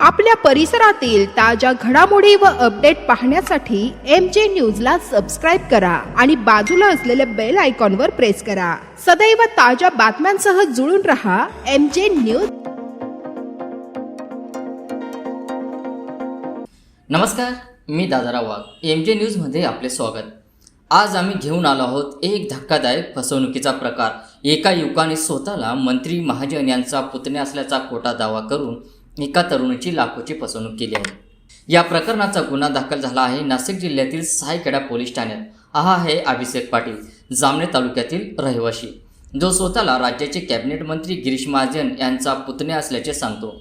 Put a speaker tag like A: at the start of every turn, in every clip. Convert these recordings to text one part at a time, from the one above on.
A: आपल्या परिसरातील ताज्या घडामोडी व अपडेट पाहण्यासाठी एम जे न्यूजला सबस्क्राईब करा आणि बाजूला असलेल्या बेल आयकॉनवर प्रेस करा. सदैव ताज्या बातम्यांसह जुळून रहा एम जे न्यूज
B: नमस्कार मी दादाराव वाघ एम जे न्यूजमध्ये आपले स्वागत. आज आम्ही घेऊन आलो आहोत एक धक्कादायक फसवणुकीचा प्रकार. एका युवकाने स्वतःला मंत्री महाजन यांचा पुतण्या असल्याचा खोटा दावा करून एका तरुणीची लाखोची फसवणूक केली आहे. या प्रकरणाचा गुन्हा दाखल झाला आहे नाशिक जिल्ह्यातील सायखेडा पोलीस ठाण्यात. हा आहे अभिषेक पाटील जामणे तालुक्यातील रहिवाशी. जो स्वतःला राज्याचे कॅबिनेट मंत्री गिरीश महाजन यांचा पुतण्या असल्याचे सांगतो.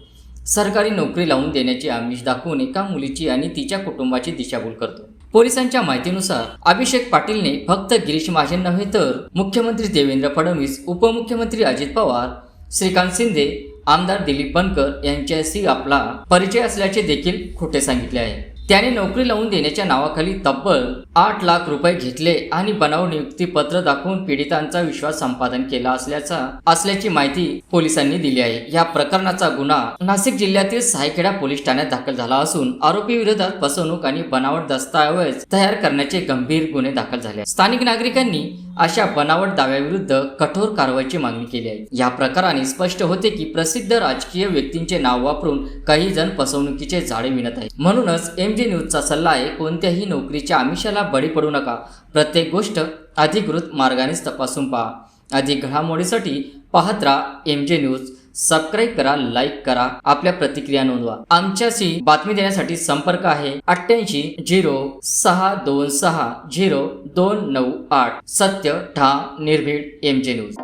B: सरकारी नोकरी लावून देण्याची आमिष दाखवून एका मुलीची आणि तिच्या कुटुंबाची दिशाभूल करतो. पोलिसांच्या माहितीनुसार अभिषेक पाटीलने फक्त गिरीश महाजन नव्हे तर मुख्यमंत्री देवेंद्र फडणवीस उपमुख्यमंत्री अजित पवार श्रीकांत शिंदे आमदार दिलीप बनकर यांच्याशी आपला परिचय असल्याचे देखील खोटे सांगितले आहे. त्याने नोकरी लावून देण्याच्या नावाखाली तब्बल आठ लाख रुपये घेतले आणि बनाव नियुक्ती पत्र दाखवून पीडितांचा विश्वास संपादन केला असल्याचा असल्याची माहिती पोलिसांनी दिली आहे. या प्रकरणाचा गुन्हा नाशिक जिल्ह्यातील सायखेडा पोलीस ठाण्यात दाखल झाला असून आरोपी विरोधात फसवणूक आणि बनावट दस्ताऐवज तयार करण्याचे गंभीर गुन्हे दाखल झाले स्थानिक नागरिकांनी अशा बनावट दाव्याविरुद्ध कठोर कारवाईची मागणी केली आहे. या प्रकाराने स्पष्ट होते की प्रसिद्ध राजकीय व्यक्तींचे नाव वापरून काही जण फसवणुकीचे झाडे विणत आहेत. म्हणूनच एम जी न्यूजचा सल्ला आहे कोणत्याही नोकरीच्या आमिषाला बळी पडू नका. प्रत्येक गोष्ट अधिकृत मार्गानेच तपासून पहा. अधिक घडामोडीसाठी पाहत राहा एम जे न्यूज सबस्क्राईब करा लाईक करा आपल्या प्रतिक्रिया नोंदवा. आमच्याशी बातमी देण्यासाठी संपर्क आहे अठ्ठ्याऐंशी झिरो सहा दोन सहा झिरो दोन नऊ आठ. सत्य ठा निर्भीड एम जे न्यूज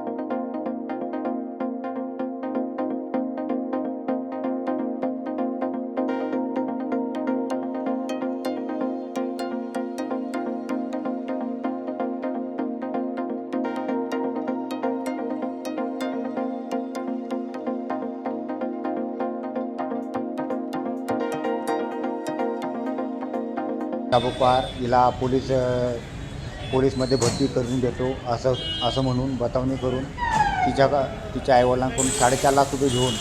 C: ताबोपार हिला पोलीस पोलीसमध्ये भरती करून देतो असं असं म्हणून बतावणी करून तिच्या तिच्या आईवडिलांकडून साडेचार लाख रुपये घेऊन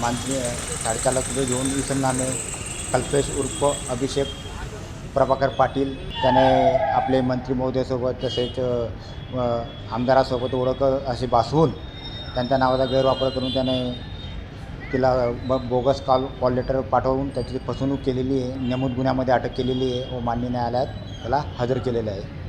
C: मानसी साडेचार लाख रुपये घेऊन इसम नामे कल्पेश उर्फ अभिषेक प्रभाकर पाटील त्याने आपले मंत्री महोदयासोबत तसेच आमदारासोबत ओळख असे भासवून त्यांच्या नावाचा गैरवापर करून त्याने तिला ब बोगस कॉल कॉल लेटर पाठवून त्याची फसवणूक केलेली आहे नमूद गुन्ह्यामध्ये अटक केलेली आहे व मान्य न्यायालयात त्याला हजर केलेलं आहे.